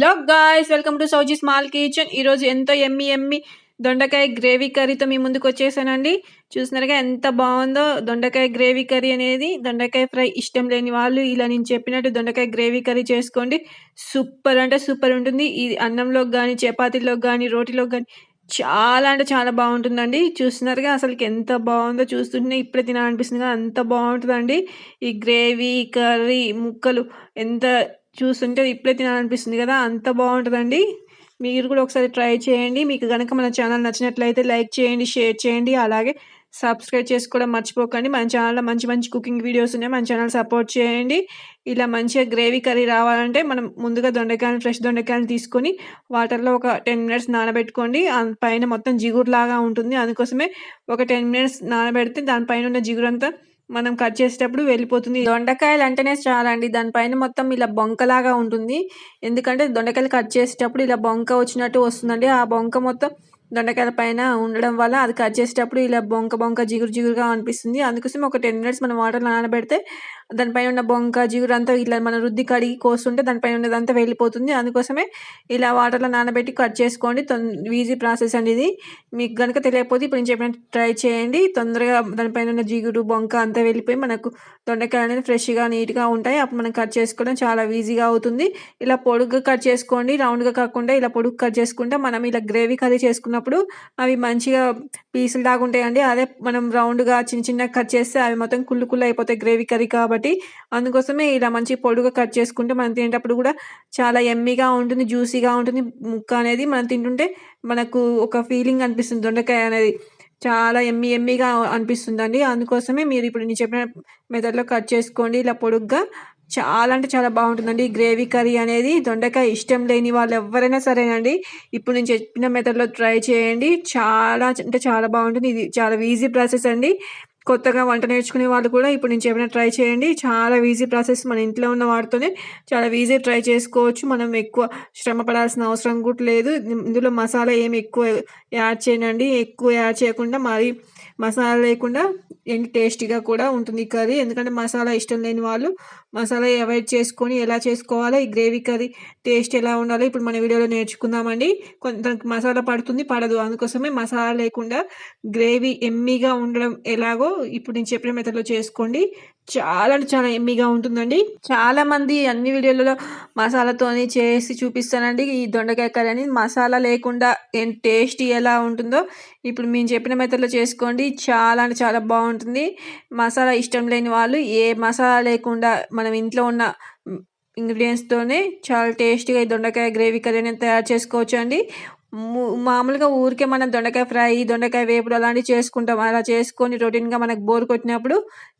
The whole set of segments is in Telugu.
Hello guys welcome to Sowji small kitchen ఈరోజు ఎంతో ఎమ్మి ఎమ్మి దొండకాయ గ్రేవీ కర్రీతో మీ ముందుకు వచ్చేసానండి. చూసినారుగా ఎంత బాగుందో దొండకాయ గ్రేవీ కర్రీ అనేది. దొండకాయ ఫ్రై ఇష్టం లేని వాళ్ళు ఇలా నేను చెప్పినట్టు దొండకాయ గ్రేవీ కర్రీ చేసుకోండి. సూపర్ అంటే సూపర్ ఉంటుంది. ఇది అన్నంలోకి కానీ చపాతీలోకి కానీ రోటీలోకి కానీ చాలా అంటే చాలా బాగుంటుందండి. చూస్తున్నారుగా అసలుకి ఎంత బాగుందో చూస్తుంటే ఇప్పుడే తినాలనిపిస్తుంది అంత బాగుంటుందండి. ఈ గ్రేవీ కర్రీ ముక్కలు ఎంత చూస్తుంటే ఇప్పుడే తినాలనిపిస్తుంది కదా అంత బాగుంటుందండి. మీరు కూడా ఒకసారి ట్రై చేయండి. మీకు కనుక మన ఛానల్ నచ్చినట్లయితే లైక్ చేయండి షేర్ చేయండి. అలాగే సబ్స్క్రైబ్ చేసుకోవడం మర్చిపోకండి. మన ఛానల్లో మంచి మంచి కుకింగ్ వీడియోస్ ఉన్నాయి. మన ఛానల్ సపోర్ట్ చేయండి. ఇలా మంచిగా గ్రేవీ కర్రీ రావాలంటే మనం ముందుగా దొండకాయలు ఫ్రెష్ దొండకాయలు తీసుకొని వాటర్లో ఒక టెన్ మినిట్స్ నానబెట్టుకోండి. పైన మొత్తం జిగురు లాగా ఉంటుంది. అందుకోసమే ఒక టెన్ మినిట్స్ నానబెడితే దానిపైన ఉన్న జిగురంతా మనం కట్ చేసేటప్పుడు వెళ్ళిపోతుంది. దొండకాయలు అంటేనే చాలా అండి దానిపైన మొత్తం ఇలా బొంకలాగా ఉంటుంది. ఎందుకంటే దొండకాయలు కట్ చేసేటప్పుడు ఇలా బొంక వచ్చినట్టు వస్తుందండి. ఆ బొంక మొత్తం దొండకాయల పైన ఉండడం వల్ల అది కట్ చేసేటప్పుడు ఇలా బొంక బొంక జిగురు జిగురుగా అనిపిస్తుంది. అందుకోసం ఒక టెన్ మినిట్స్ మనం వాటర్ నానబెడితే దానిపైన ఉన్న బొంక జిగురు అంతా ఇలా మన రుద్ది కడిగి కోస్తుంటే దానిపైన ఉన్నదంతా వెళ్ళిపోతుంది. అందుకోసమే ఇలా వాటర్లో నానబెట్టి కట్ చేసుకోండి. ఈజీ ప్రాసెస్ అండి ఇది. మీకు కనుక తెలియకపోతే ఇప్పుడు నేను చెప్పినట్టు ట్రై చేయండి. తొందరగా దానిపైన ఉన్న జిగురు బొంక అంతా వెళ్ళిపోయి మనకు దొండకాయలు అనేది ఫ్రెష్గా నీట్గా ఉంటాయి. అప్పుడు మనం కట్ చేసుకోవడం చాలా ఈజీగా అవుతుంది. ఇలా పొడుగ్గా కట్ చేసుకోండి. రౌండ్గా కాకుండా ఇలా పొడుగు కట్ చేసుకుంటే మనం ఇలా గ్రేవీ కర్రీ చేసుకున్నప్పుడు అవి మంచిగా పీసులు దాకా ఉంటాయండి. అదే మనం రౌండ్గా చిన్న చిన్న కట్ చేస్తే అవి మొత్తం కుళ్ళు కుళ్ళు అయిపోతాయి గ్రేవీ కర్రీ కాబట్టి. అందుకోసమే ఇలా మంచి పొడుగా కట్ చేసుకుంటే మనం తినేటప్పుడు కూడా చాలా ఎమ్మీగా ఉంటుంది జ్యూసీగా ఉంటుంది. ముక్క అనేది మనం తింటుంటే మనకు ఒక ఫీలింగ్ అనిపిస్తుంది. దొండకాయ అనేది చాలా ఎమ్మి ఎమ్మిగా అనిపిస్తుందండి. అందుకోసమే మీరు ఇప్పుడు నేను చెప్పిన మెథడ్లో కట్ చేసుకోండి. ఇలా పొడుగ్గా చాలా అంటే చాలా బాగుంటుందండి. గ్రేవీ కర్రీ అనేది దొండకాయ ఇష్టం లేని వాళ్ళు ఎవరైనా సరేనండి. ఇప్పుడు నేను చెప్పిన మెథడ్లో ట్రై చేయండి. చాలా అంటే చాలా బాగుంటుంది. ఇది చాలా ఈజీ ప్రాసెస్ అండి. కొత్తగా వంట నేర్చుకునే వాళ్ళు కూడా ఇప్పుడు నేను చెప్పిన ట్రై చేయండి. చాలా ఈజీ ప్రాసెస్ మన ఇంట్లో ఉన్న వాటితోనే చాలా ఈజీ ట్రై చేసుకోవచ్చు. మనం ఎక్కువ శ్రమ పడాల్సిన అవసరం కూడా లేదు. ఇందులో మసాలా ఏమి ఎక్కువ యాడ్ చేయనండి. ఎక్కువ యాడ్ చేయకుండా మరి మసాలా లేకుండా ఏంటి టేస్టీగా కూడా ఉంటుంది కర్రీ. ఎందుకంటే మసాలా ఇష్టం లేని వాళ్ళు మసాలా అవాయిడ్ చేసుకొని ఎలా చేసుకోవాలో ఈ గ్రేవీ కర్రీ టేస్ట్ ఎలా ఉండాలో ఇప్పుడు మన వీడియోలో నేర్చుకుందామండి. కొంత మసాలా పడుతుంది పడదు. అందుకోసమే మసాలా లేకుండా గ్రేవీ ఎమ్మీగా ఉండడం ఎలాగో ఇప్పుడు నేను చెప్పిన మెథడ్లో చేసుకోండి. చాలా అంటే చాలా ఎమ్మీగా ఉంటుందండి. చాలా మంది అన్ని వీడియోలలో మసాలాతోని చేసి చూపిస్తానండి. ఈ దొండకాయ కర్రీ అని మసాలా లేకుండా టేస్ట్ ఎలా ఉంటుందో ఇప్పుడు మేము చెప్పిన మెథడ్లో చేసుకోండి. చాలా అంటే చాలా బాగుంటుంది. మసాలా ఇష్టం లేని వాళ్ళు ఏ మసాలా లేకుండా మనం ఇంట్లో ఉన్న ఇంగ్రీడియంట్స్తోనే చాలా టేస్టీగా దొండకాయ గ్రేవీ కర్రీ అనేది తయారు చేసుకోవచ్చు అండి మామూలుగా ఊరికే మనం దొండకాయ ఫ్రై దొండకాయ వేపుడు అలాంటివి చేసుకుంటాం. అలా చేసుకొని రొటీన్గా మనకు బోర్ కొట్టినప్పుడు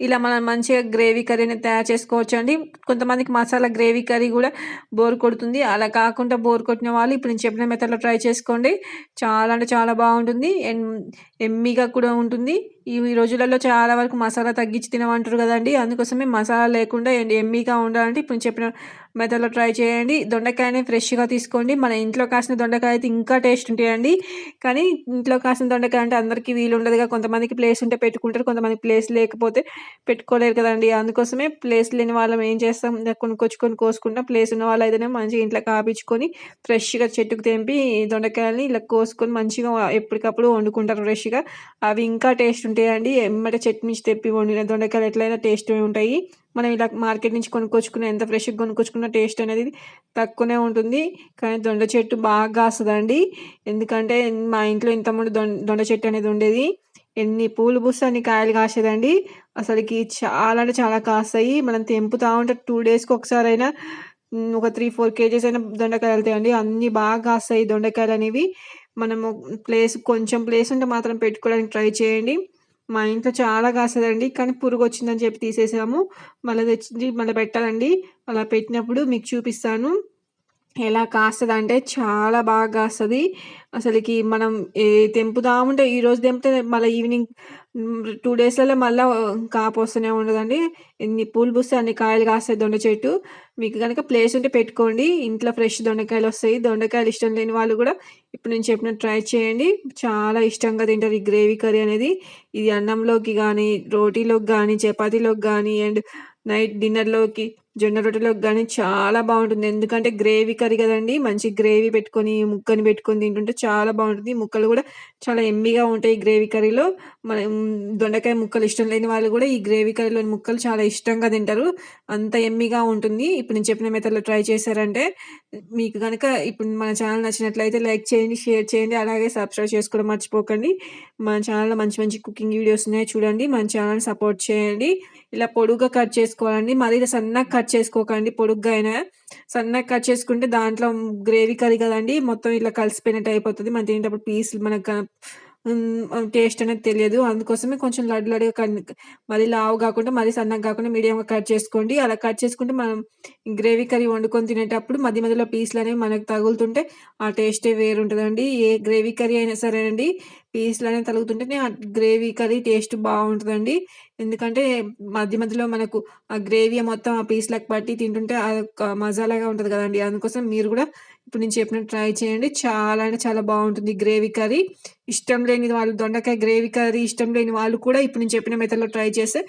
ఇలా మనం మంచిగా గ్రేవీ కర్రీని తయారు చేసుకోవచ్చు అండి కొంతమందికి మసాలా గ్రేవీ కర్రీ కూడా బోర్ కొడుతుంది. అలా కాకుండా బోర్ కొట్టిన వాళ్ళు ఇప్పుడు నేను చెప్పిన మెథడ్లో ట్రై చేసుకోండి. చాలా అంటే చాలా బాగుంటుంది. ఎమ్మిగా కూడా ఉంటుంది. ఈ రోజులలో చాలా వరకు మసాలా తగ్గించి తినమంటారు కదండి. అందుకోసమే మసాలా లేకుండా ఎమ్మీగా ఉండాలంటే ఇప్పుడు చెప్పిన మెథడ్లో ట్రై చేయండి. దొండకాయని ఫ్రెష్గా తీసుకోండి. మన ఇంట్లో కాసిన దొండకాయ అయితే ఇంకా టేస్ట్ ఉంటాయండి. కానీ ఇంట్లో కాసిన దొండకాయ అంటే అందరికీ వీలు ఉండదుగా కొంతమందికి ప్లేస్ ఉంటే పెట్టుకుంటారు. కొంతమందికి ప్లేస్ లేకపోతే పెట్టుకోలేరు కదండి. అందుకోసమే ప్లేస్ లేని వాళ్ళం ఏం చేస్తాం? కొనుక్కొచ్చుకొని కోసుకుంటాం. ప్లేస్ ఉన్న వాళ్ళు అయితేనే మంచిగా ఇంట్లో కాపించుకొని ఫ్రెష్గా చెట్టుకు తెంపి దొండకాయలని ఇలా కోసుకొని మంచిగా ఎప్పటికప్పుడు వండుకుంటారు ఫ్రెష్గా. అవి ఇంకా టేస్ట్ ఉంటాయండి. ఎమ్మట చెట్టు నుంచి తెప్పి వండిన దొండకాయలు ఎట్లయినా టేస్ట్ ఉంటాయి. మనం ఇలా మార్కెట్ నుంచి కొనుక్కొచ్చుకున్న ఎంత ఫ్రెష్గా కొనుక్కొచ్చుకున్న టేస్ట్ అనేది తక్కువనే ఉంటుంది. కానీ దొండ చెట్టు బాగా కాస్తుందండి ఎందుకంటే మా ఇంట్లో ఇంతకుముందు దొండ దొండ చెట్టు అనేది ఉండేది. ఎన్ని పూలు పూస్తే అన్ని కాయలు కాసేదండి. అసలుకి చాలా అంటే చాలా కాస్తాయి. మనం తెంపుతా ఉంటే టూ డేస్కి ఒకసారి అయినా ఒక త్రీ ఫోర్ కేజీస్ అయినా దొండకాయలు వెళ్తాయండి. అన్ని బాగా కాస్తాయి దొండకాయలు అనేవి. మనము ప్లేస్ కొంచెం ప్లేస్ ఉంటే మాత్రం పెట్టుకోవడానికి ట్రై చేయండి. మా ఇంట్లో చాలా కాసేదండి కానీ పురుగు వచ్చిందని చెప్పి తీసేసాము. మళ్ళీ తెచ్చి మళ్ళీ పెట్టాలండి. అలా పెట్టినప్పుడు మీకు చూపిస్తాను. ఎలా కాస్తుంది అంటే చాలా బాగా కాస్తుంది. అసలుకి మనం ఏ తెంపుతా ఉంటే ఈరోజు తెంపితే మళ్ళీ ఈవినింగ్ టూ డేస్లలో మళ్ళీ కాపు వస్తూనే ఉండదండి. ఎన్ని పూలు పూస్తే అన్ని కాయలు కాస్తాయి దొండ చెట్టు. మీకు కనుక ప్లేస్ ఉంటే పెట్టుకోండి. ఇంట్లో ఫ్రెష్ దొండకాయలు వస్తాయి. దొండకాయలు ఇష్టం లేని వాళ్ళు కూడా ఇప్పుడు నేను చెప్పిన ట్రై చేయండి. చాలా ఇష్టంగా తింటారు ఈ గ్రేవీ కర్రీ అనేది. ఇది అన్నంలోకి కానీ రోటీలోకి కానీ చపాతీలోకి కానీ అండ్ నైట్ డిన్నర్లోకి జొన్న రొట్టెలోకి కానీ చాలా బాగుంటుంది. ఎందుకంటే గ్రేవీ కర్రీ కదండి మంచి గ్రేవీ పెట్టుకొని ముక్కని పెట్టుకొని తింటుంటే చాలా బాగుంటుంది. ముక్కలు కూడా చాలా ఎమ్మిగా ఉంటాయి ఈ గ్రేవీ కర్రీలో. మనం దొండకాయ ముక్కలు ఇష్టం లేని వాళ్ళు కూడా ఈ గ్రేవీ కర్రీలోని ముక్కలు చాలా ఇష్టంగా తింటారు. అంత ఎమ్మిగా ఉంటుంది. ఇప్పుడు నేను చెప్పిన మెథడ్లో ట్రై చేశారంటే మీకు కనుక ఇప్పుడు మన ఛానల్ నచ్చినట్లయితే లైక్ చేయండి షేర్ చేయండి అలాగే సబ్స్క్రైబ్ చేసుకోవడం మర్చిపోకండి. మన ఛానల్లో మంచి మంచి కుకింగ్ వీడియోస్ ఉన్నాయి చూడండి. మన ఛానల్ సపోర్ట్ చేయండి. ఇలా పొడుగుగా కట్ చేసుకోవాలండి. మరీ సన్నగా కట్ చేసుకోకండి పొడుగ్గా అయినా. సన్నగా కట్ చేసుకుంటే దాంట్లో గ్రేవీ కర్రీ కదండి మొత్తం ఇట్లా కలిసిపోయినట్టు అయిపోతుంది. మనం తినేటప్పుడు పీస్ మనకు టేస్ట్ అనేది తెలియదు. అందుకోసమే కొంచెం లడ్డు లడ్డుగా కట్ లావు కాకుండా మరీ సన్నగా కాకుండా మీడియంగా కట్ చేసుకోండి. అలా కట్ చేసుకుంటే మనం గ్రేవీ కర్రీ వండుకొని తినేటప్పుడు మధ్య మధ్యలో పీసులు అనేవి మనకు తగులుతుంటే ఆ టేస్టే వేరుంటుందండి. ఏ గ్రేవీ కర్రీ అయినా సరేనండి పీసులు అనేవి తగులుతుంటేనే ఆ గ్రేవీ కర్రీ టేస్ట్ బాగుంటుందండి. ఎందుకంటే మధ్య మధ్యలో మనకు ఆ గ్రేవీ మొత్తం ఆ పీస్లకు పట్టి తింటుంటే అదొక మజాలాగా ఉంటుంది కదండి. అందుకోసం మీరు కూడా ఇప్పుడు నేను చెప్పిన ట్రై చేయండి. చాలా అంటే చాలా బాగుంటుంది గ్రేవీ కర్రీ. ఇష్టం లేని వాళ్ళు దొండకాయ గ్రేవీ కర్రీ ఇష్టం లేని వాళ్ళు కూడా ఇప్పుడు నేను చెప్పిన మెథడ్లో ట్రై చేస్తే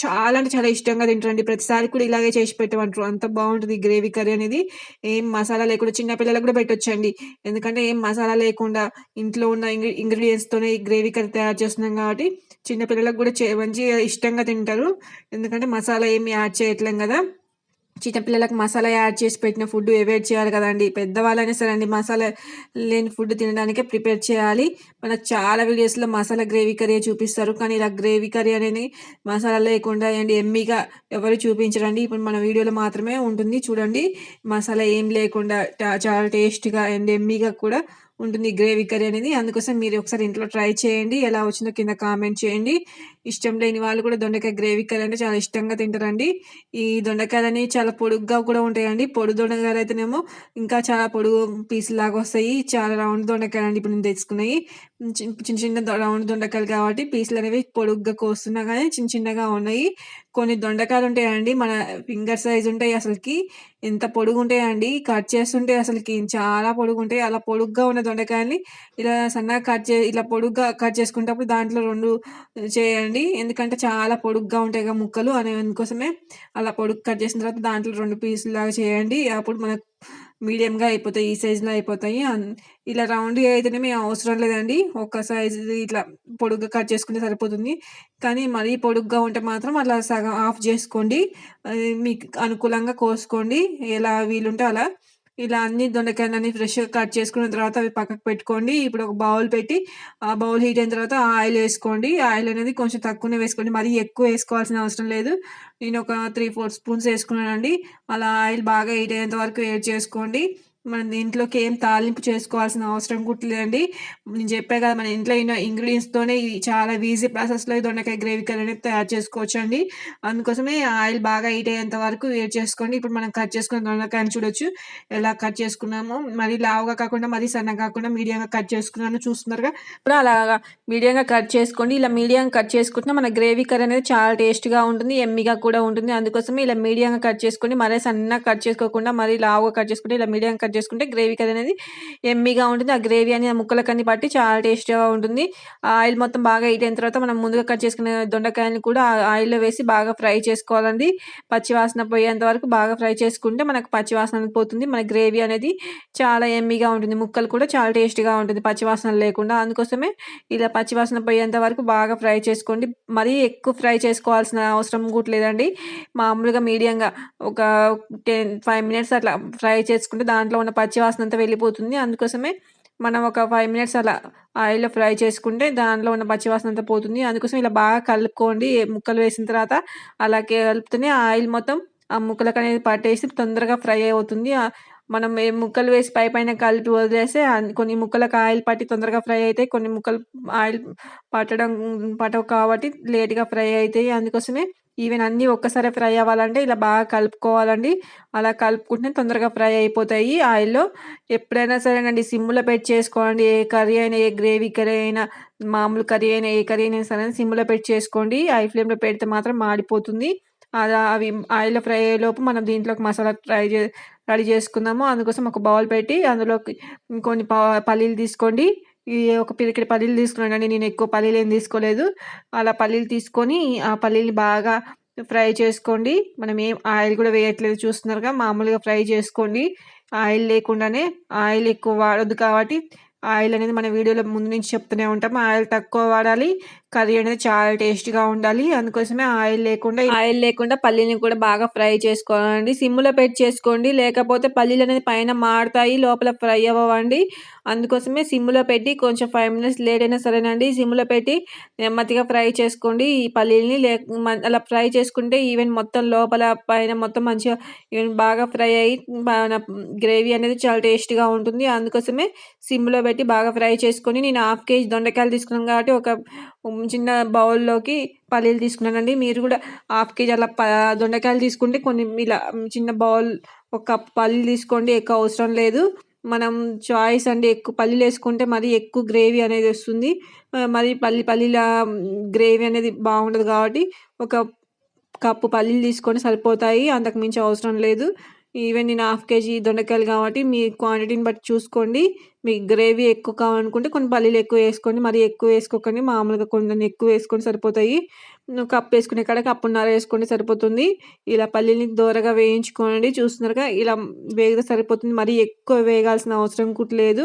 చాలా అంటే చాలా ఇష్టంగా తింటారండి. ప్రతిసారి కూడా ఇలాగే చేసి పెట్టమంటారు. అంత బాగుంటుంది గ్రేవీ కర్రీ అనేది. ఏం మసాలా లేకుండా చిన్నపిల్లలకు కూడా పెట్టొచ్చండి. ఎందుకంటే ఏం మసాలా లేకుండా ఇంట్లో ఉన్న ఇంగ్రీడియంట్స్తోనే ఈ గ్రేవీ కర్రీ తయారు చేస్తున్నాం కాబట్టి చిన్నపిల్లలకు కూడా మంచిగా ఇష్టంగా తింటారు. ఎందుకంటే మసాలా ఏమి యాడ్ చేయట్లేం కదా. చిన్నపిల్లలకు మసాలా యాడ్ చేసి పెట్టిన ఫుడ్ అవాయిడ్ చేయాలి కదండి. పెద్దవాళ్ళైనా సరే అండి మసాలా లేని ఫుడ్ తినడానికే ప్రిపేర్ చేయాలి. మనకు చాలా వీడియోస్లో మసాలా గ్రేవీ కర్రీ చూపిస్తారు. కానీ ఇలా గ్రేవీ కర్రీ అనేది మసాలా లేకుండా అండి ఎమ్మిగా ఎవరు చూపించరండి. ఇప్పుడు మన వీడియోలో మాత్రమే ఉంటుంది. చూడండి మసాలా ఏం లేకుండా చాలా టేస్ట్గా అండ్ ఎమ్మిగా కూడా ఉంటుంది గ్రేవీ కర్రీ అనేది. అందుకోసం మీరు ఒకసారి ఇంట్లో ట్రై చేయండి. ఎలా వచ్చిందో కింద కామెంట్ చేయండి. ఇష్టం లేని వాళ్ళు కూడా దొండకాయ గ్రేవీ కర్రీ అంటే చాలా ఇష్టంగా తింటారండి. ఈ దొండకాయలు అనేవి చాలా పొడుగ్గా కూడా ఉంటాయండి. పొడు దొండకాయలు అయితేనేమో ఇంకా చాలా పొడుగు పీసులాగా వస్తాయి. చాలా రౌండ్ దొండకాయలు అండి ఇప్పుడు నేను తెచ్చుకున్నాయి. చిన్న చిన్న రౌండ్ దొండకాయలు కాబట్టి పీసులు అనేవి పొడుగ్గా కోస్తున్నా కానీ చిన్న చిన్నగా ఉన్నాయి. కొన్ని దొండకాయలు ఉంటాయండి మన ఫింగర్ సైజ్ ఉంటాయి అసలుకి. ఎంత పొడుగు ఉంటాయండి కట్ చేస్తుంటే అసలుకి చాలా పొడుగు ఉంటాయి అలా పొడుగ్గా ఉన్న దొండకాయని ఇలా సన్నగా కట్ చే ఇలా పొడుగ్గా కట్ చేసుకునేటప్పుడు దాంట్లో రెండు చేయండి. ఎందుకంటే చాలా పొడుగ్గా ఉంటాయి కదా ముక్కలు. అనే అందుకోసమే అలా పొడుగు కట్ చేసిన తర్వాత దాంట్లో రెండు పీసులు లాగా చేయండి. అప్పుడు మనకు మీడియంగా అయిపోతాయి ఈ సైజులో అయిపోతాయి ఇలా రౌండ్గా అయితేనే మేము అవసరం లేదండి. ఒక సైజు ఇట్లా పొడుగ్గా కట్ చేసుకుంటే సరిపోతుంది. కానీ మరీ పొడుగ్గా ఉంటే మాత్రం అలా సగం ఆఫ్ చేసుకోండి. మీకు అనుకూలంగా కోసుకోండి. ఎలా వీలుంటే అలా. ఇలా అన్ని దొండకాయలని ఫ్రెష్గా కట్ చేసుకున్న తర్వాత అవి పక్కకు పెట్టుకోండి. ఇప్పుడు ఒక బౌల్ పెట్టి ఆ బౌల్ హీట్ అయిన తర్వాత ఆయిల్ వేసుకోండి. ఆయిల్ అనేది కొంచెం తక్కువనే వేసుకోండి. మరీ ఎక్కువ వేసుకోవాల్సిన అవసరం లేదు. నేను ఒక త్రీ ఫోర్ స్పూన్స్ వేసుకున్నానండి. అలా ఆయిల్ బాగా హీట్ అయ్యేంత వరకు వేడి చేసుకోండి. మనం దీంట్లోకి ఏం తాలింపు చేసుకోవాల్సిన అవసరం లేదండి. నేను చెప్పే కదా మన ఇంట్లో ఉన్న ఇంగ్రీడియంట్స్తోనే ఇది చాలా ఈజీ ప్రాసెస్లో దొండకాయ గ్రేవీ కర్రీ అనేది తయారు చేసుకోవచ్చు అండి అందుకోసమే ఆయిల్ బాగా హీట్ అయ్యేంత వరకు వేడి చేసుకోండి. ఇప్పుడు మనం కట్ చేసుకున్న దొండకాయని చూడొచ్చు. ఎలా కట్ చేసుకున్నామో మరీ లావుగా కాకుండా మరీ సన్నగా కాకుండా మీడియంగా కట్ చేసుకున్నాను చూస్తున్నారుగా. ఇప్పుడు అలాగా మీడియంగా కట్ చేసుకోండి. ఇలా మీడియంగా కట్ చేసుకుంటున్నా మన గ్రేవీ కర్రీ అనేది చాలా టేస్ట్గా ఉంటుంది ఎమ్మిగా కూడా ఉంటుంది. అందుకోసమే ఇలా మీడియంగా కట్ చేసుకొని మరీ సన్నగా కట్ చేసుకోకుండా మరీ లావుగా కట్ చేసుకుంటే ఇలా మీడియంగా కట్ చేసుకుంటే గ్రేవీ కర్రీ అనేది ఎమ్మీగా ఉంటుంది. ఆ గ్రేవీ అనేది ముక్కలకన్నీ పట్టి చాలా టేస్టీగా ఉంటుంది. ఆయిల్ మొత్తం బాగా హీట్ అయిన తర్వాత మనం ముందుగా కట్ చేసుకునే దొండకాయని కూడా ఆయిల్లో వేసి బాగా ఫ్రై చేసుకోవాలండి. పచ్చివాసన పోయేంత వరకు బాగా ఫ్రై చేసుకుంటే మనకు పచ్చివాసన పోతుంది. మన గ్రేవీ అనేది చాలా ఎమ్మీగా ఉంటుంది. ముక్కలు కూడా చాలా టేస్టీగా ఉంటుంది పచ్చివాసన లేకుండా. అందుకోసమే ఇలా పచ్చివాసన పోయేంత వరకు బాగా ఫ్రై చేసుకోండి. మరీ ఎక్కువ ఫ్రై చేసుకోవాల్సిన అవసరం కూడా లేదండి. మామూలుగా మీడియంగా ఒక టెన్ ఫైవ్ మినిట్స్ అట్లా ఫ్రై చేసుకుంటే దాంట్లో ఉన్న పచ్చివాసన అంతా వెళ్ళిపోతుంది. అందుకోసమే మనం ఒక ఫైవ్ మినిట్స్ అలా ఆయిల్లో ఫ్రై చేసుకుంటే దానిలో ఉన్న పచ్చివాసన అంతా పోతుంది. అందుకోసం ఇలా బాగా కలుపుకోండి. ముక్కలు వేసిన తర్వాత అలా కలుపుతూనే ఆయిల్ మొత్తం ఆ ముక్కలకు అనేది పట్టేసి తొందరగా ఫ్రై అవుతుంది. మనం ఏ ముక్కలు వేసి పై పైన కలిపి వదిలేస్తే కొన్ని ముక్కలకు ఆయిల్ పట్టి తొందరగా ఫ్రై అవుతాయి. కొన్ని ముక్కలు ఆయిల్ పట్టడం పట్టవు కాబట్టి లేట్గా ఫ్రై అవుతాయి. అందుకోసమే ఈవెన్ అన్నీ ఒక్కసారి ఫ్రై అవ్వాలంటే ఇలా బాగా కలుపుకోవాలండి. అలా కలుపుకుంటే తొందరగా ఫ్రై అయిపోతాయి. ఆయిల్లో ఎప్పుడైనా సరేనండి సిమ్లో పెట్టి చేసుకోండి. ఏ కర్రీ అయినా ఏ గ్రేవీ కర్రీ అయినా మామూలు కర్రీ అయినా ఏ కర్రీ అయినా సరే సిమ్లో పెట్టి చేసుకోండి. హై ఫ్లేమ్లో పెడితే మాత్రం మాడిపోతుంది. అలా అవి ఆయిల్లో ఫ్రై అయ్యేలోపు మనం దీంట్లోకి మసాలా ట్రై చే రెడీ చేసుకుందాము. అందుకోసం ఒక బౌల్ పెట్టి అందులోకి కొన్ని పల్లీలు తీసుకోండి. ఈ ఒక పిరికిడి పల్లీలు తీసుకున్నానండి నేను ఎక్కువ పల్లీలు ఏం తీసుకోలేదు. అలా పల్లీలు తీసుకొని ఆ పల్లీలు బాగా ఫ్రై చేసుకోండి. మనం ఏం ఆయిల్ కూడా వేయట్లేదు చూస్తున్నారుగా మామూలుగా ఫ్రై చేసుకోండి. ఆయిల్ లేకుండానే ఆయిల్ ఎక్కువ వాడద్దు కాబట్టి ఆయిల్ అనేది మన వీడియోలో ముందు నుంచి చెప్తూనే ఉంటాం. ఆయిల్ తక్కువ వాడాలి. కర్రీ అనేది చాలా టేస్టీగా ఉండాలి. అందుకోసమే ఆయిల్ లేకుండా ఆయిల్ లేకుండా పల్లీని కూడా బాగా ఫ్రై చేసుకోవాలండి. సిమ్లో పెట్టి చేసుకోండి. లేకపోతే పల్లీలు అనేది పైన మాడతాయి లోపల ఫ్రై అవ్వండి అందుకోసమే సిమ్లో పెట్టి కొంచెం ఫైవ్ మినిట్స్ లేట్ అయినా సరేనండి. సిమ్లో పెట్టి నెమ్మదిగా ఫ్రై చేసుకోండి. ఈ పల్లీలని లే అలా ఫ్రై చేసుకుంటే ఈవెన్ మొత్తం లోపల పైన మొత్తం మంచిగా ఈవెన్ బాగా ఫ్రై అయ్యి గ్రేవీ అనేది చాలా టేస్టీగా ఉంటుంది. అందుకోసమే సిమ్లో పెట్టి బాగా ఫ్రై చేసుకొని నేను హాఫ్ కేజీ దొండకాయలు తీసుకున్నాను కాబట్టి ఒక చిన్న బౌల్లోకి పల్లీలు తీసుకున్నానండి. మీరు కూడా హాఫ్ కేజీ అలా ప దొండకాయలు తీసుకుంటే కొన్ని ఇలా చిన్న బౌల్ ఒక కప్ పల్లీలు తీసుకోండి ఎక్కువ అవసరం లేదు. మనం చాయిస్ అండి ఎక్కువ పల్లీలు వేసుకుంటే మరీ ఎక్కువ గ్రేవీ అనేది వస్తుంది. మరి పల్లి పల్లీల గ్రేవీ అనేది బాగుండదు కాబట్టి ఒక కప్పు పల్లీలు తీసుకొని సరిపోతాయి అంతకు మించి అవసరం లేదు. ఈవెన్ నేను హాఫ్ కేజీ దొండకాయలు కాబట్టి మీ క్వాంటిటీని బట్టి చూసుకోండి. మీకు గ్రేవీ ఎక్కువ కావాలనుకుంటే కొన్ని పల్లీలు ఎక్కువ వేసుకోండి. మరి ఎక్కువ వేసుకోకండి. మామూలుగా కొన్ని ఎక్కువ వేసుకొని సరిపోతాయి. కప్పు వేసుకునే కాడ కప్పున్నర వేసుకుంటే సరిపోతుంది. ఇలా పల్లీని దూరగా వేయించుకోండి చూస్తున్నారుగా ఇలా వేగితే సరిపోతుంది. మరీ ఎక్కువ వేగాల్సిన అవసరం కూడా లేదు.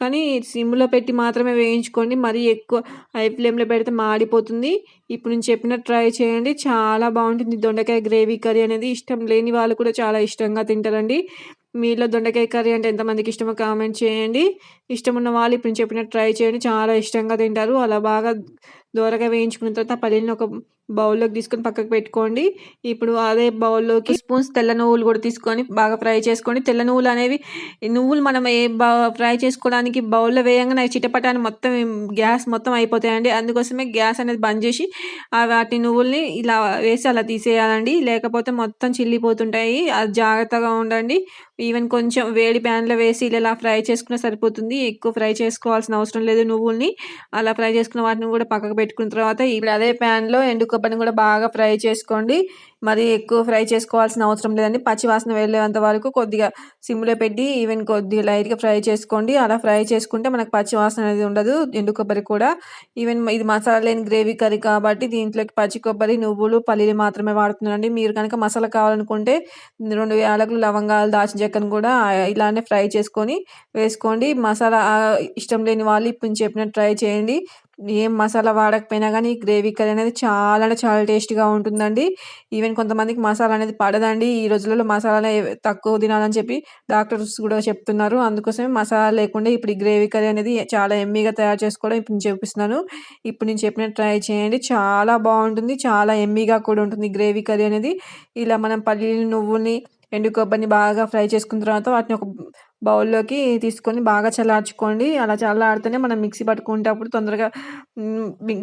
కానీ సిమ్లో పెట్టి మాత్రమే వేయించుకోండి. మరీ ఎక్కువ హై ఫ్లేమ్లో పెడితే మాడిపోతుంది. ఇప్పుడు నేను చెప్పినట్టు ట్రై చేయండి. చాలా బాగుంటుంది. దొండకాయ గ్రేవీ కర్రీ అనేది ఇష్టం లేని వాళ్ళు కూడా చాలా ఇష్టంగా తింటారండి. మీలో దొండకాయ కర్రీ అంటే ఎంతమందికి ఇష్టమో కామెంట్ చేయండి. ఇష్టం ఉన్న వాళ్ళు ఇప్పుడు చెప్పిన ట్రై చేయండి. చాలా ఇష్టంగా తింటారు. అలా బాగా దోరగా వేయించుకున్న తర్వాత పల్లీలను ఒక బౌల్లోకి తీసుకొని పక్కకు పెట్టుకోండి. ఇప్పుడు అదే బౌల్లోకి స్పూన్స్ తెల్ల నువ్వులు కూడా తీసుకొని బాగా ఫ్రై చేసుకోండి తెల్ల నువ్వులు అనేవి నువ్వులు మనం ఏ ఫ్రై చేసుకోవడానికి బౌల్లో వేయంగానే చిటపటాన్ని మొత్తం గ్యాస్ మొత్తం అయిపోతాయండి. అందుకోసమే గ్యాస్ అనేది బంద్ చేసి వాటి నువ్వుల్ని ఇలా వేసి అలా తీసేయాలండి. లేకపోతే మొత్తం చిల్లిపోతుంటాయి. అది జాగ్రత్తగా ఉండండి. ఈవెన్ కొంచెం వేడి ప్యాన్లో వేసి ఇలా ఫ్రై చేసుకున్న సరిపోతుంది. ఎక్కువ ఫ్రై చేసుకోవాల్సిన అవసరం లేదు నువ్వుల్ని. అలా ఫ్రై చేసుకున్న వాటిని కూడా పక్కకు పెట్టుకున్న తర్వాత ఇప్పుడు అదే ప్యాన్లో ఎండు కొబ్బరిని కూడా బాగా ఫ్రై చేసుకోండి. మరి ఎక్కువ ఫ్రై చేసుకోవాల్సిన అవసరం లేదండి. పచ్చి వాసన వెళ్ళేంత వరకు కొద్దిగా సిమ్లో పెట్టి ఈవెన్ కొద్దిగా లైట్గా ఫ్రై చేసుకోండి. అలా ఫ్రై చేసుకుంటే మనకు పచ్చి వాసన అనేది ఉండదు. ఎండు కొబ్బరి కూడా. ఈవెన్ ఇది మసాలా లేని గ్రేవీ కర్రీ కాబట్టి దీంట్లోకి పచ్చి కొబ్బరి నువ్వులు పల్లీలు మాత్రమే వాడుతున్నానండి. మీరు కనుక మసాలా కావాలనుకుంటే రెండు యాలకులు లవంగాలు దాచిన చెక్కను కూడా ఇలానే ఫ్రై చేసుకొని వేసుకోండి. మసాలా ఇష్టం లేని వాళ్ళు ఇప్పుడు చెప్పినట్టు ట్రై చేయండి. ఏం మసాలా వాడకపోయినా కానీ గ్రేవీ కర్రీ అనేది చాలా అంటే చాలా టేస్ట్గా ఉంటుందండి. ఈవెన్ కొంతమందికి మసాలా అనేది పడదండి. ఈ రోజులలో మసాలా తక్కువ తినాలని చెప్పి డాక్టర్స్ కూడా చెప్తున్నారు. అందుకోసమే మసాలా లేకుండా ఇప్పుడు ఈ గ్రేవీ కర్రీ అనేది చాలా ఎమ్మీగా తయారు చేసుకోవడం ఇప్పుడు నేను చూపిస్తున్నాను. ఇప్పుడు నేను చెప్పిన ట్రై చేయండి. చాలా బాగుంటుంది. చాలా ఎమ్మీగా కూడా ఉంటుంది గ్రేవీ కర్రీ అనేది. ఇలా మనం పల్లీలు నువ్వుని ఎండు కొబ్బరిని బాగా ఫ్రై చేసుకున్న తర్వాత వాటిని ఒక బౌల్లోకి తీసుకొని బాగా చల్లార్చుకోండి. అలా చల్లారితేనే మనం మిక్సీ పట్టుకునేటప్పుడు తొందరగా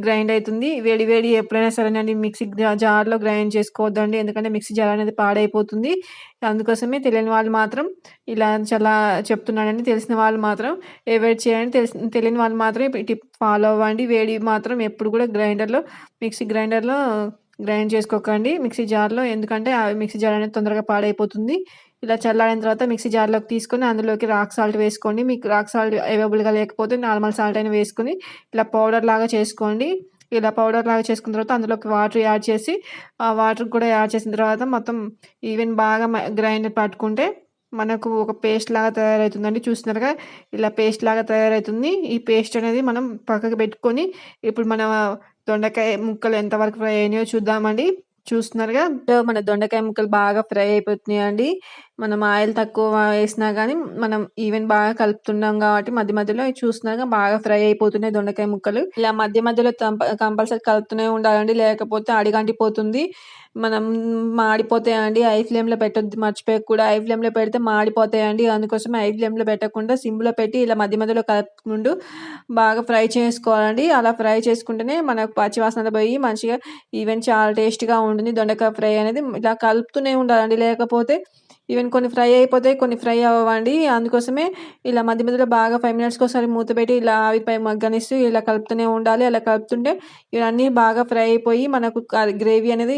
గ్రైండ్ అవుతుంది వేడి వేడి ఎప్పుడైనా సరేనండి మిక్సీ జార్లో గ్రైండ్ చేసుకోవద్దండి. ఎందుకంటే మిక్సీ జార్ అనేది పాడైపోతుంది. అందుకోసమే తెలియని వాళ్ళు మాత్రం ఇలా చాలా చెప్తున్నానండి. తెలిసిన వాళ్ళు మాత్రం అవాయిడ్ చేయండి. తెలిసి తెలియని వాళ్ళు మాత్రం టిప్ ఫాలో అవ్వండి. వేడి మాత్రం ఎప్పుడు కూడా గ్రైండర్లో మిక్సీ గ్రైండర్లో గ్రైండ్ చేసుకోకండి. మిక్సీ జార్లో ఎందుకంటే ఆ మిక్సీ జార్ అనేది తొందరగా పాడైపోతుంది. ఇలా చల్లారిన తర్వాత మిక్సీ జార్లోకి తీసుకొని అందులోకి రాక్ సాల్ట్ వేసుకోండి. మీకు రాక్ సాల్ట్ అవైలబుల్గా లేకపోతే నార్మల్ సాల్ట్ అయినా వేసుకొని ఇలా పౌడర్ లాగా చేసుకోండి. ఇలా పౌడర్ లాగా చేసుకున్న తర్వాత అందులోకి వాటర్ యాడ్ చేసి ఆ వాటర్ కూడా యాడ్ చేసిన తర్వాత మొత్తం ఈవెన్ బాగా గ్రైండర్ పట్టుకుంటే మనకు ఒక పేస్ట్ లాగా తయారవుతుందండి. చూస్తున్నారుగా ఇలా పేస్ట్ లాగా తయారవుతుంది. ఈ పేస్ట్ అనేది మనం పక్కకు పెట్టుకొని ఇప్పుడు మన దొండకాయ ముక్కలు ఎంతవరకు ఫ్రై అయినాయో చూద్దామండి. చూస్తున్నారుగా? మన దొండకాయ ముక్కలు బాగా ఫ్రై అయిపోతున్నాయండి. మనం ఆయిల్ తక్కువ వేసినా కానీ మనం ఈవెన్ బాగా కలుపుతున్నాం కాబట్టి మధ్య మధ్యలో చూస్తున్నాక బాగా ఫ్రై అయిపోతున్నాయి దొండకాయ ముక్కలు. ఇలా మధ్య మధ్యలో కంపల్సరీ కలుపుతూనే ఉండాలండి. లేకపోతే అడిగంటిపోతుంది. మనం మాడిపోతాయండి. ఐ ఫ్లేమ్లో పెట్టొద్దు మర్చిపోయి కూడా ఐ ఫ్లేమ్లో పెడితే మాడిపోతాయండి. అందుకోసం ఐ ఫ్లేమ్లో పెట్టకుండా సిమ్లో పెట్టి ఇలా మధ్య మధ్యలో కలుపుకుంటూ బాగా ఫ్రై చేసుకోవాలండి. అలా ఫ్రై చేసుకుంటేనే మనకు పచ్చివాసన పోయి మంచిగా ఈవెన్ చాలా టేస్ట్గా ఉంటుంది. దొండకాయ ఫ్రై అనేది ఇలా కలుపుతూనే ఉండాలండి. లేకపోతే ఈవెన్ కొన్ని ఫ్రై అయిపోతాయి కొన్ని ఫ్రై అవ్వండి. అందుకోసమే ఇలా మధ్య మధ్యలో బాగా ఫైవ్ మినిట్స్కి ఒకసారి మూత పెట్టి ఇలా ఆవిరిపై మగ్గనిస్తూ ఇలా కలుపుతూనే ఉండాలి. అలా కలుపుతుంటే ఇవన్నీ బాగా ఫ్రై అయిపోయి మనకు గ్రేవీ అనేది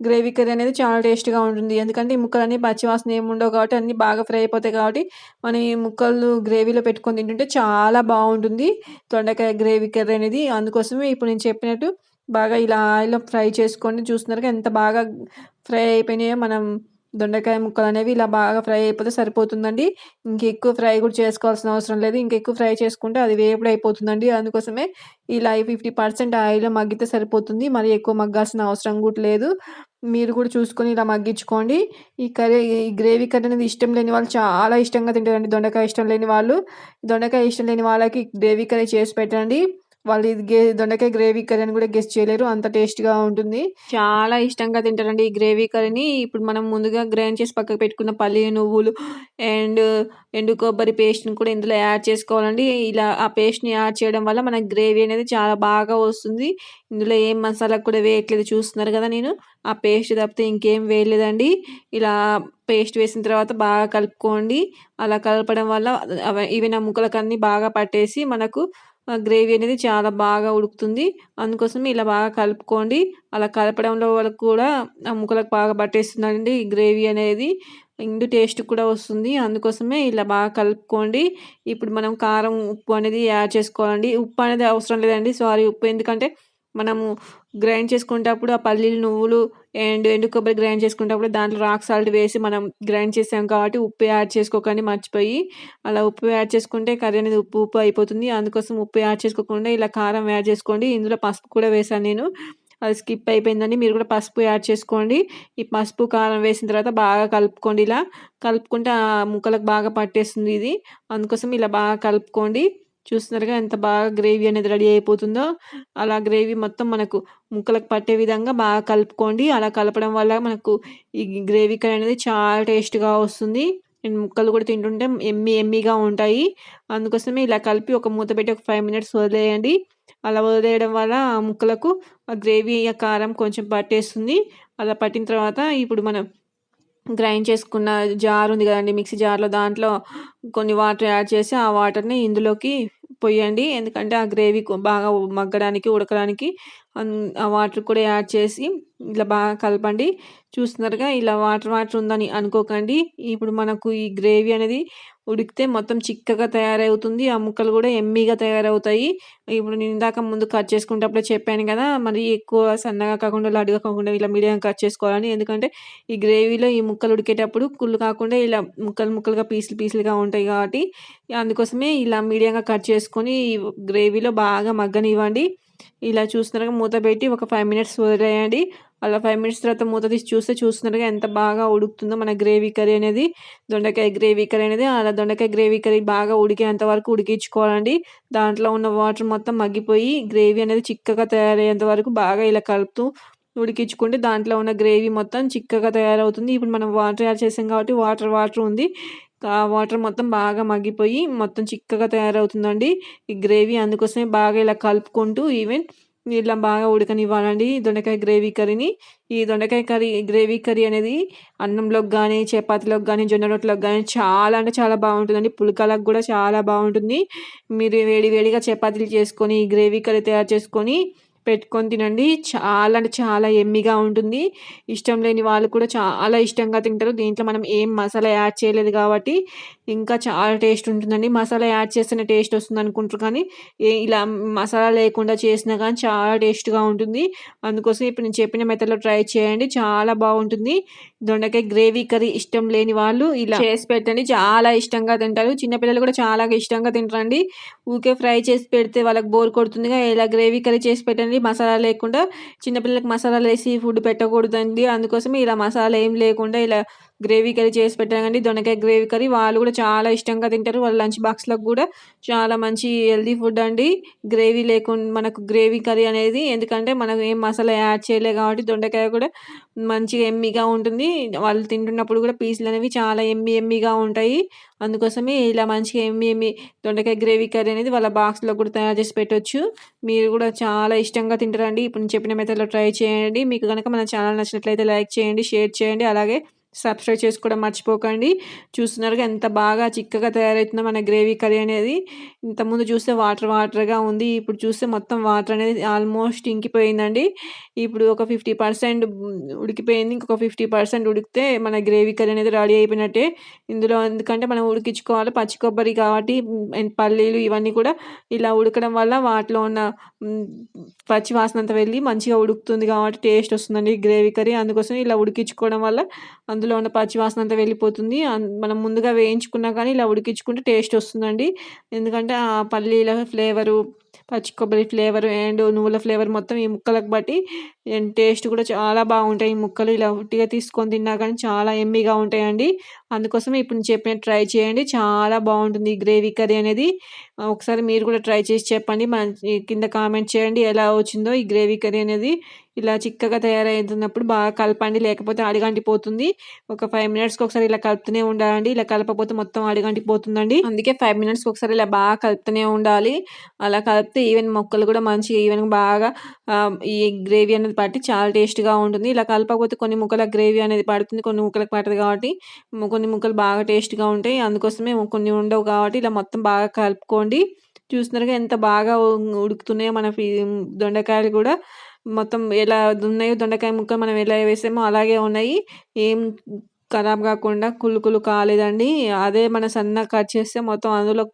గ్రేవీ కర్రీ అనేది చాలా టేస్ట్గా ఉంటుంది. ఎందుకంటే ఈ ముక్కలు అన్నీ పచ్చివాసన ఏమి ఉండవు కాబట్టి అన్నీ బాగా ఫ్రై అయిపోతాయి కాబట్టి మనం ఈ ముక్కలు గ్రేవీలో పెట్టుకొని తింటుంటే చాలా బాగుంటుంది దొండకాయ గ్రేవీ కర్రీ అనేది. అందుకోసమే ఇప్పుడు నేను చెప్పినట్టు బాగా ఇలా ఆయిల్లో ఫ్రై చేసుకొని చూస్తున్నారు ఎంత బాగా ఫ్రై అయిపోయినాయో మనం దొండకాయ ముక్కలు అనేవి ఇలా బాగా ఫ్రై అయిపోతే సరిపోతుందండి. ఇంకెక్కువ ఫ్రై కూడా చేసుకోవాల్సిన అవసరం లేదు. ఇంకెక్కువ ఫ్రై చేసుకుంటే అది వేపుడు అయిపోతుందండి. అందుకోసమే ఇలా ఫిఫ్టీ పర్సెంట్ ఆయిల్లో మగ్గితే సరిపోతుంది. మరి ఎక్కువ మగ్గాల్సిన అవసరం కూడా లేదు. మీరు కూడా చూసుకొని ఇలా మగ్గించుకోండి. ఈ కర్రీ ఈ గ్రేవీ కర్రీ అనేది ఇష్టం లేని వాళ్ళు చాలా ఇష్టంగా తింటారండి. దొండకాయ ఇష్టం లేని వాళ్ళు దొండకాయ ఇష్టం లేని వాళ్ళకి గ్రేవీ కర్రీ చేసి పెట్టండి. వాళ్ళు ఇది గే దొండకాయ గ్రేవీ కర్రీ అని కూడా గెస్ట్ చేయలేరు. అంత టేస్ట్గా ఉంటుంది. చాలా ఇష్టంగా తింటారండి ఈ గ్రేవీ కర్రీని. ఇప్పుడు మనం ముందుగా గ్రైండ్ చేసి పక్కకు పెట్టుకున్న పల్లి నువ్వులు అండ్ ఎండు కొబ్బరి పేస్ట్ని కూడా ఇందులో యాడ్ చేసుకోవాలండి. ఇలా ఆ పేస్ట్ని యాడ్ చేయడం వల్ల మనకి గ్రేవీ అనేది చాలా బాగా వస్తుంది. ఇందులో ఏం మసాలా కూడా వేయట్లేదు చూస్తున్నారు కదా నేను. ఆ పేస్ట్ తప్పితే ఇంకేం వేయలేదండి. ఇలా పేస్ట్ వేసిన తర్వాత బాగా కలుపుకోండి. అలా కలపడం వల్ల ఇవి నా ముక్కలకన్నీ బాగా పట్టేసి మనకు గ్రేవీ అనేది చాలా బాగా ఉడుకుతుంది. అందుకోసం ఇలా బాగా కలుపుకోండి. అలా కలపడంలో వరకు కూడా ఆ ముక్కలకు బాగా పట్టేస్తుందండి గ్రేవీ అనేది. ఇందు టేస్ట్ కూడా వస్తుంది. అందుకోసమే ఇలా బాగా కలుపుకోండి. ఇప్పుడు మనం కారం ఉప్పు అనేది యాడ్ చేసుకోవాలండి. ఉప్పు అనేది అవసరం లేదండి. సారీ ఉప్పు. ఎందుకంటే మనము గ్రైండ్ చేసుకునేటప్పుడు ఆ పల్లీలు నువ్వులు అండ్ ఎండు కొబ్బరి గ్రైండ్ చేసుకునేటప్పుడు దాంట్లో రాక్ సాల్ట్ వేసి మనం గ్రైండ్ చేసాం కాబట్టి ఉప్పు యాడ్ చేసుకోకండి మర్చిపోయి. అలా ఉప్పు యాడ్ చేసుకుంటే కర్రీ అనేది ఉప్పు ఉప్పు అయిపోతుంది. అందుకోసం ఉప్పు యాడ్ చేసుకోకుండా ఇలా కారం యాడ్ చేసుకోండి. ఇందులో పసుపు కూడా వేసాను నేను. అది స్కిప్ అయిపోయిందండి. మీరు కూడా పసుపు యాడ్ చేసుకోండి. ఈ పసుపు కారం వేసిన తర్వాత బాగా కలుపుకోండి ఇలా. కలుపుకుంటే ఆ ముక్కలకు బాగా పట్టేస్తుంది ఇది. అందుకోసం ఇలా బాగా కలుపుకోండి. చూస్తున్నారుగా ఎంత బాగా గ్రేవీ అనేది రెడీ అయిపోతుందో. అలా గ్రేవీ మొత్తం మనకు ముక్కలకు పట్టే విధంగా బాగా కలుపుకోండి. అలా కలపడం వల్ల మనకు ఈ గ్రేవీ కర్రీ అనేది చాలా టేస్ట్గా వస్తుంది. అండ్ ముక్కలు కూడా తింటుంటే ఎమ్మి ఎమ్మిగా ఉంటాయి. అందుకోసమే ఇలా కలిపి ఒక మూత పెట్టి ఒక ఫైవ్ మినిట్స్ వదిలేయండి. అలా వదిలేయడం వల్ల ఆ ముక్కలకు ఆ గ్రేవీ కారం కొంచెం పట్టేస్తుంది. అలా పట్టిన తర్వాత ఇప్పుడు మనం గ్రైండ్ చేసుకున్న జార్ ఉంది కదండి మిక్సీ జార్లో దాంట్లో కొన్ని వాటర్ యాడ్ చేసి ఆ వాటర్ని ఇందులోకి పొయ్యండి. ఎందుకంటే ఆ గ్రేవీ బాగా మగ్గడానికి ఉడకడానికి ఆ వాటర్ కూడా యాడ్ చేసి ఇలా బాగా కలపండి. చూస్తున్నారుగా ఇలా వాటర్ వాటర్ ఉందని అనుకోకండి. ఇప్పుడు మనకు ఈ గ్రేవీ అనేది ఉడికితే మొత్తం చిక్కగా తయారవుతుంది. ఆ ముక్కలు కూడా ఎమ్మీగా తయారవుతాయి. ఇప్పుడు నేను ఇందాక ముందు కట్ చేసుకునేటప్పుడే చెప్పాను కదా మరి ఎక్కువ సన్నగా కాకుండా లడ్డుగా కాకుండా ఇలా మీడియం కట్ చేసుకోవాలని ఎందుకంటే ఈ గ్రేవీలో ఈ ముక్కలు ఉడికేటప్పుడు కుళ్ళు కాకుండా ఇలా ముక్కలు ముక్కలుగా పీసులు పీసులుగా ఉంటాయి కాబట్టి అందుకోసమే ఇలా మీడియంగా కట్ చేసుకొని గ్రేవీలో బాగా మగ్గనివ్వండి. ఇలా చూస్తున్నాక మూత పెట్టి ఒక ఫైవ్ మినిట్స్ వదిలేయండి. అలా ఫైవ్ మినిట్స్ తర్వాత మూత తీసి చూస్తే చూస్తున్నారుగా ఎంత బాగా ఉడుకుతుందో మన గ్రేవీ కర్రీ అనేది. దొండకాయ గ్రేవీ కర్రీ అనేది. అలా దొండకాయ గ్రేవీ కర్రీ బాగా ఉడికేంత వరకు ఉడికించుకోవాలండి. దాంట్లో ఉన్న వాటర్ మొత్తం మగ్గిపోయి గ్రేవీ అనేది చిక్కగా తయారయ్యేంత వరకు బాగా ఇలా కలుపుతూ ఉడికించుకుంటే దాంట్లో ఉన్న గ్రేవీ మొత్తం చిక్కగా తయారవుతుంది. ఇప్పుడు మనం వాటర్ యాడ్ చేసాం కాబట్టి వాటర్ వాటర్ ఉంది. ఆ వాటర్ మొత్తం బాగా మగ్గిపోయి మొత్తం చిక్కగా తయారవుతుందండి. ఈ గ్రేవీ అందుకోసమే బాగా ఇలా కలుపుకుంటూ ఈవెన్ ఇలా బాగా ఉడకనివ్వాలండి. దొండకాయ గ్రేవీ కర్రీని. ఈ దొండకాయ కర్రీ గ్రేవీ కర్రీ అనేది అన్నంలోకి కానీ చపాతీలోకి కానీ జొన్న రొట్టెలోకి కానీ చాలా అంటే చాలా బాగుంటుందండి. పులకలకు కూడా చాలా బాగుంటుంది. మీరు వేడి వేడిగా చపాతీలు చేసుకొని గ్రేవీ కర్రీ తయారు చేసుకొని పెట్టుకొని తినండి. చాలా అంటే చాలా ఎమ్మిగా ఉంటుంది. ఇష్టం లేని వాళ్ళు కూడా చాలా ఇష్టంగా తింటారు. దీంట్లో మనం ఏం మసాలా యాడ్ చేయలేదు కాబట్టి ఇంకా చాలా టేస్ట్ ఉంటుందండి. మసాలా యాడ్ చేస్తేనే టేస్ట్ వస్తుంది అనుకుంటారు కానీ ఇలా మసాలా లేకుండా చేసినా కానీ చాలా టేస్ట్గా ఉంటుంది. అందుకోసం ఇప్పుడు నేను చెప్పిన మెథడ్లో ట్రై చేయండి. చాలా బాగుంటుంది. దొండకాయ గ్రేవీ కర్రీ ఇష్టం లేని వాళ్ళు ఇలా చేసి పెట్టండి. చాలా ఇష్టంగా తింటారు. చిన్నపిల్లలు కూడా చాలా ఇష్టంగా తింటారండి. ఊకే ఫ్రై చేసి పెడితే వాళ్ళకి బోర్ కొడుతుందిగా. ఇలా గ్రేవీ కర్రీ చేసి పెట్టండి. మసాలా లేకుండా చిన్నపిల్లలకి మసాలాలు వేసి ఫుడ్ పెట్టకూడదండి. అందుకోసం ఇలా మసాలా ఏం లేకుండా ఇలా గ్రేవీ కర్రీ చేసి పెట్టానండి దొండకాయ గ్రేవీ కర్రీ. వాళ్ళు కూడా చాలా ఇష్టంగా తింటారు. వాళ్ళ లంచ్ బాక్స్లకు కూడా చాలా మంచి హెల్దీ ఫుడ్ అండి. గ్రేవీ లేకుండా మనకు గ్రేవీ కర్రీ అనేది ఎందుకంటే మనకు ఏం మసాలా యాడ్ చేయలేదు కాబట్టి దొండకాయ కూడా మంచిగా ఎమ్మిగా ఉంటుంది. వాళ్ళు తింటున్నప్పుడు కూడా పీసులు అనేవి చాలా ఎమ్మి ఎమ్మిగా ఉంటాయి. అందుకోసమే ఇలా మంచిగా ఎమ్మి ఎమ్మి దొండకాయ గ్రేవీ కర్రీ అనేది వాళ్ళ బాక్స్లో కూడా తయారు చేసి పెట్టవచ్చు మీరు కూడా చాలా ఇష్టంగా తింటారండి. ఇప్పుడు నేను చెప్పిన మెథడ్లో ట్రై చేయండి. మీకు కనుక మన ఛానల్ నచ్చినట్లయితే లైక్ చేయండి షేర్ చేయండి. అలాగే సబ్స్క్రైబ్ చేసుకోవడం మర్చిపోకండి. చూస్తున్నారుగా ఎంత బాగా చిక్కగా తయారవుతుందో మన గ్రేవీ కర్రీ అనేది. ఇంతకుముందు చూస్తే వాటర్ వాటర్గా ఉంది. ఇప్పుడు చూస్తే మొత్తం వాటర్ అనేది ఆల్మోస్ట్ ఇంకిపోయిందండి. ఇప్పుడు ఒక ఫిఫ్టీ పర్సెంట్ ఉడికిపోయింది ఇంకొక ఫిఫ్టీ పర్సెంట్ ఉడికితే మన గ్రేవీ కర్రీ అనేది రెడీ అయిపోయినట్టే. ఇందులో ఎందుకంటే మనం ఉడికించుకోవాలి పచ్చి కొబ్బరి కాబట్టి పల్లీలు ఇవన్నీ కూడా ఇలా ఉడకడం వల్ల వాటిలో ఉన్న పచ్చి వాసన అంతా వెళ్ళి మంచిగా ఉడుకుతుంది కాబట్టి టేస్ట్ వస్తుందండి గ్రేవీ కర్రీ. అందుకోసం ఇలా ఉడికించుకోవడం వల్ల అందులో ఉన్న పచ్చి వాసన అంతా వెళ్ళిపోతుంది. మనం ముందుగా వేయించుకున్నా కానీ ఇలా ఉడికించుకుంటే టేస్ట్ వస్తుందండి. ఎందుకంటే ఆ పల్లీల ఫ్లేవరు పచ్చి కొబ్బరి ఫ్లేవర్ అండ్ నువ్వుల ఫ్లేవర్ మొత్తం ఈ ముక్కలకు బట్టి. టేస్ట్ కూడా చాలా బాగుంటాయి ఈ ముక్కలు. ఇలా ఉట్టిగా తీసుకొని తిన్నా కానీ చాలా ఎమ్మీగా ఉంటాయండి. అందుకోసం ఇప్పుడు నేను చెప్పినట్టు ట్రై చేయండి. చాలా బాగుంటుంది ఈ గ్రేవీ కర్రీ అనేది. ఒకసారి మీరు కూడా ట్రై చేసి చెప్పండి. మన కింద కామెంట్ చేయండి ఎలా వచ్చిందో ఈ గ్రేవీ కర్రీ అనేది. ఇలా చిక్కగా తయారవుతున్నప్పుడు బాగా కలపండి. లేకపోతే అడిగంటిపోతుంది ఒక ఫైవ్ మినిట్స్కి ఒకసారి ఇలా కలుపుతూనే ఉండాలండి. ఇలా కలపకపోతే మొత్తం అడిగంటిపోతుందండి అందుకే ఫైవ్ మినిట్స్కి ఒకసారి ఇలా బాగా కలుపుతూనే ఉండాలి. అలా కలిపితే ఈవెన్ మొక్కలు కూడా మంచిగా ఈవెన్ బాగా ఈ గ్రేవీ అనేది పట్టి చాలా టేస్ట్గా ఉంటుంది. ఇలా కలపకపోతే కొన్ని ముక్కలకు గ్రేవీ అనేది పడుతుంది కొన్ని ముక్కలకు పడదు కాబట్టి కొన్ని ముక్కలు బాగా టేస్ట్గా ఉంటాయి. అందుకోసమే కొన్ని ఉండవు కాబట్టి ఇలా మొత్తం బాగా కలుపుకోండి. చూస్తున్నారుగా ఎంత బాగా ఉడుకుతున్నాయో మన దొండకాయలు కూడా. మొత్తం ఎలా ఉన్నాయో దొండకాయ ముక్కలు మనం ఎలా వేసామో అలాగే ఉన్నాయి. ఏం ఖరాబ్ కాకుండా కుళ్ళు కుళ్ళు కాలేదండి. అదే మన సన్నగా కట్ చేస్తే మొత్తం అందులో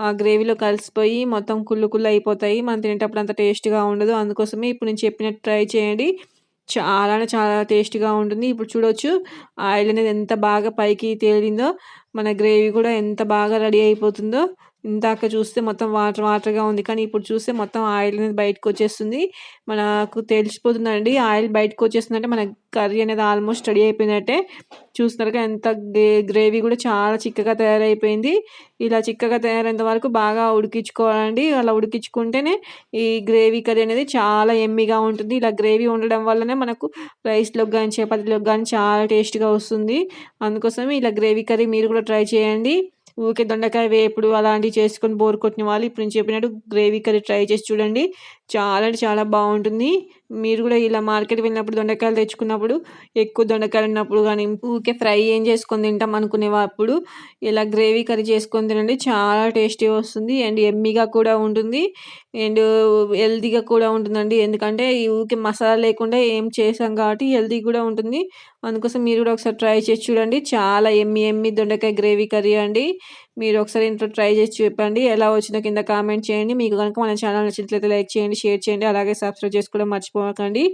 ఆ గ్రేవీలో కలిసిపోయి మొత్తం కుళ్ళు కుళ్ళు అయిపోతాయి. మనం తినేటప్పుడు అంత టేస్ట్గా ఉండదు. అందుకోసమే ఇప్పుడు నేను చెప్పినట్టు ట్రై చేయండి. చాలానే చాలా టేస్ట్గా ఉంటుంది. ఇప్పుడు చూడొచ్చు ఆయిల్ అనేది ఎంత బాగా పైకి తేలిందో మన గ్రేవీ కూడా ఎంత బాగా రెడీ అయిపోతుందో. ఇందాక చూస్తే మొత్తం వాటర్ వాటర్గా ఉంది. కానీ ఇప్పుడు చూస్తే మొత్తం ఆయిల్ అనేది బయటకు వచ్చేస్తుంది. మనకు తెలిసిపోతుందండి. ఆయిల్ బయటకు వచ్చేస్తుందంటే మన కర్రీ అనేది ఆల్మోస్ట్ రెడీ అయిపోయినట్టే. చూస్తున్నారుగా ఎంత గ్రేవీ కూడా చాలా చిక్కగా తయారైపోయింది. ఇలా చిక్కగా తయారైనంత వరకు బాగా ఉడికించుకోవాలండి. అలా ఉడికించుకుంటేనే ఈ గ్రేవీ కర్రీ అనేది చాలా ఎమ్మిగా ఉంటుంది. ఇలా గ్రేవీ ఉండడం వల్లనే మనకు రైస్లోకి కానీ చపాతీలోకి కానీ చాలా టేస్ట్గా వస్తుంది. అందుకోసం ఇలా గ్రేవీ కర్రీ మీరు కూడా ట్రై చేయండి. ఊరికే దొండకాయ వేపుడు అలాంటివి చేసుకొని బోర్ కొట్టిన వాళ్ళు ఇప్పుడు నేను చెప్పినట్టు గ్రేవీ కర్రీ ట్రై చేసి చూడండి. చాలా అంటే చాలా బాగుంటుంది. మీరు కూడా ఇలా మార్కెట్ వెళ్ళినప్పుడు దొండకాయలు తెచ్చుకున్నప్పుడు ఎక్కువ దొండకాయలు ఉన్నప్పుడు కానీ ఊరికే ఫ్రై ఏం చేసుకొని తింటాం అనుకునేటప్పుడు ఇలా గ్రేవీ కర్రీ చేసుకొని తినండి. చాలా టేస్టీ వస్తుంది. అండ్ ఎమ్మీగా కూడా ఉంటుంది. అండ్ హెల్తీగా కూడా ఉంటుందండి. ఎందుకంటే ఈ ఊరికే మసాలా లేకుండా ఏం చేసాం కాబట్టి హెల్తీ కూడా ఉంటుంది. అందుకోసం మీరు కూడా ఒకసారి ట్రై చేసి చూడండి. చాలా ఎమ్మి ఎమ్మి దొండకాయ గ్రేవీ కర్రీ అండి. మీరు ఒకసారి ఇంట్లో ట్రై చేసి చెప్పండి ఎలా వచ్చిందో కింద కామెంట్ చేయండి. మీకు కనుక మన ఛానల్ నచ్చినట్లయితే లైక్ చేయండి షేర్ చేయండి అలాగే సబ్స్క్రైబ్ చేసుకోవడం మర్చిపోకండి.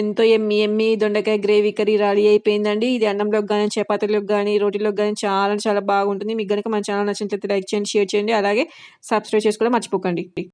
ఎంతో ఎమ్మి ఎమ్మి దొండకాయ గ్రేవీ కర్రీ రెడీ అయిపోయిందండి. ఇది అన్నంలోకి కానీ చపాతీలోకి కానీ రోటీలోకి కానీ చాలా చాలా బాగుంటుంది. మీకు కనుక మన ఛానల్ నచ్చినట్లయితే లైక్ చేయండి షేర్ చేయండి అలాగే సబ్స్క్రైబ్ చేసుకోవడం మర్చిపోకండి.